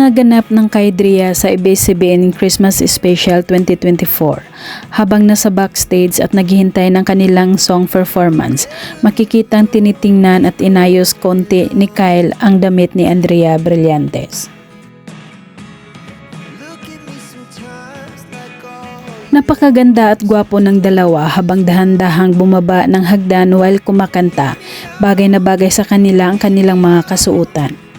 mga ganap ng Kaidria sa ABS-CBN Christmas Special 2024. Habang nasa backstage at naghihintay ng kanilang song performance, makikitang tinitingnan at inayos konti ni Kyle ang damit ni Andrea Brillantes. Napakaganda at gwapo ng dalawa habang dahan-dahang bumaba ng hagdan while kumakanta. Bagay na bagay sa kanila ang kanilang mga kasuotan.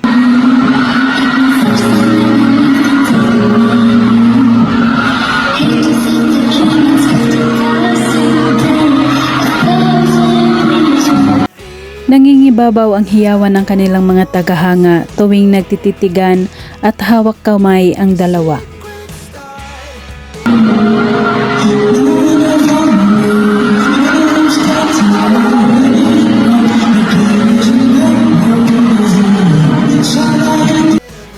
Nangingibabaw ang hiyawan ng kanilang mga tagahanga tuwing nagtititigan at hawak kamay ang dalawa.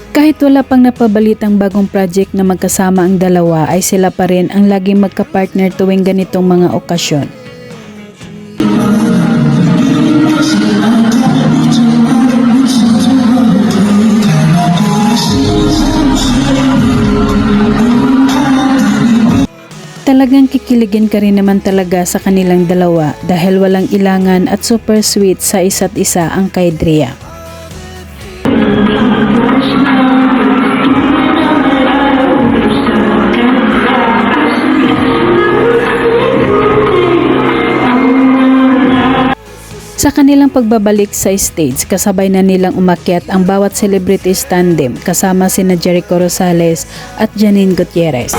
Kahit wala pang napabalitang bagong project na magkasama ang dalawa ay sila pa rin ang laging magka-partner tuwing ganitong mga okasyon. Talagang kikiligin ka rin naman talaga sa kanilang dalawa dahil walang ilangan at super sweet sa isa't isa ang kay. Sa kanilang pagbabalik sa stage, kasabay na nilang umakyat ang bawat celebrities tandem kasama sina Jericho Rosales at Janine Gutierrez.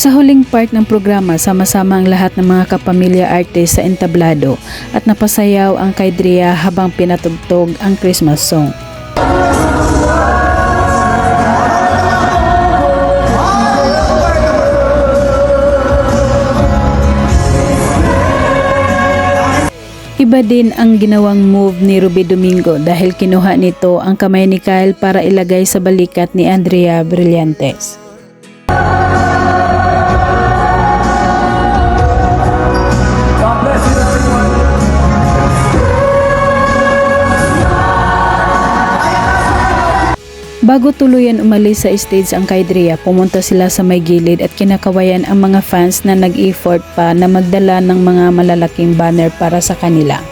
Sa huling part ng programa, sama-sama ang lahat ng mga kapamilya artist sa entablado at napasayaw ang kay habang pinatugtog ang Christmas song. Iba din ang ginawang move ni Ruby Domingo dahil kinuha nito ang kamay ni Kyle para ilagay sa balikat ni Andrea Brillantes. Bago tuluyan umalis sa stage ang kay Drea, pumunta sila sa may gilid at kinakawayan ang mga fans na nag-effort pa na magdala ng mga malalaking banner para sa kanila.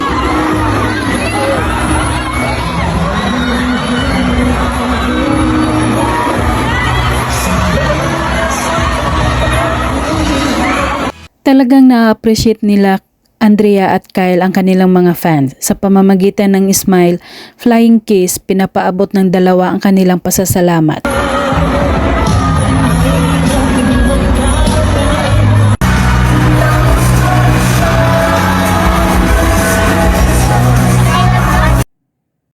Talagang na-appreciate nila Andrea at Kyle ang kanilang mga fans. Sa pamamagitan ng smile, flying kiss, pinapaabot ng dalawa ang kanilang pasasalamat.